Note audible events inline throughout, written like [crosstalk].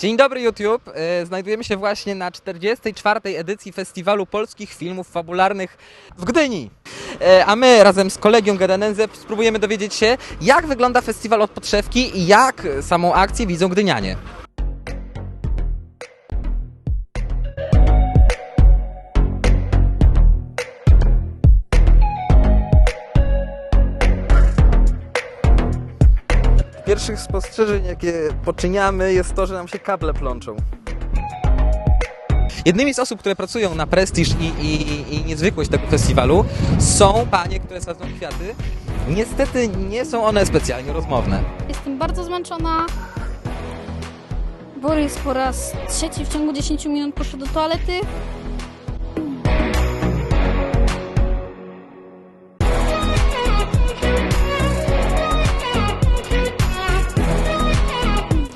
Dzień dobry YouTube. E, Znajdujemy się właśnie na 44. edycji Festiwalu Polskich Filmów Fabularnych w Gdyni. E, A my razem z kolegią Gedanenze spróbujemy dowiedzieć się, jak wygląda festiwal od podszewki i jak samą akcję widzą gdynianie. Pierwszych spostrzeżeń, jakie poczyniamy, jest to, że nam się kable plączą. Jednymi z osób, które pracują na prestiż i, i, i niezwykłość tego festiwalu są panie, które sadzą kwiaty. Niestety nie są one specjalnie rozmowne. Jestem bardzo zmęczona. Borys po raz trzeci w ciągu 10 minut poszedł do toalety.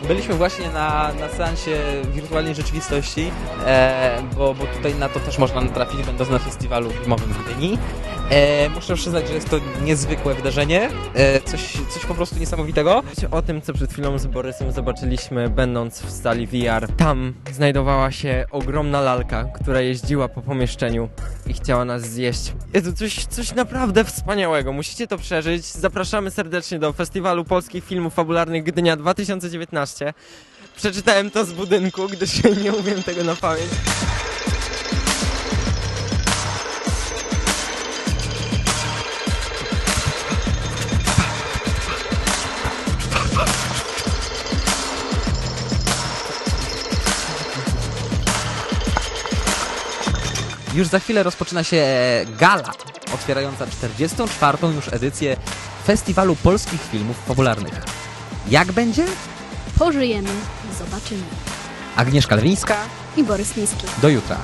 Byliśmy właśnie na, na seansie wirtualnej rzeczywistości, e, bo, bo tutaj na to też można natrafić, będąc na festiwalu filmowym w Gdyni. E, muszę przyznać, że jest to niezwykłe wydarzenie, e, coś, coś po prostu niesamowitego. o tym, co przed chwilą z Borysem zobaczyliśmy, będąc w stali VR. Tam znajdowała się ogromna lalka, która jeździła po pomieszczeniu i chciała nas zjeść. Jezu, coś, coś naprawdę wspaniałego. Musicie to przeżyć. Zapraszamy serdecznie do Festiwalu Polskich Filmów Fabularnych Gdynia 2019. Przeczytałem to z budynku, gdyż [laughs] nie umiem tego na pamięć. Już za chwilę rozpoczyna się gala otwierająca 44. już edycję Festiwalu Polskich Filmów Fabularnych. Jak będzie? Pożyjemy, zobaczymy. Agnieszka Lewińska, I Borys Niski. do jutra.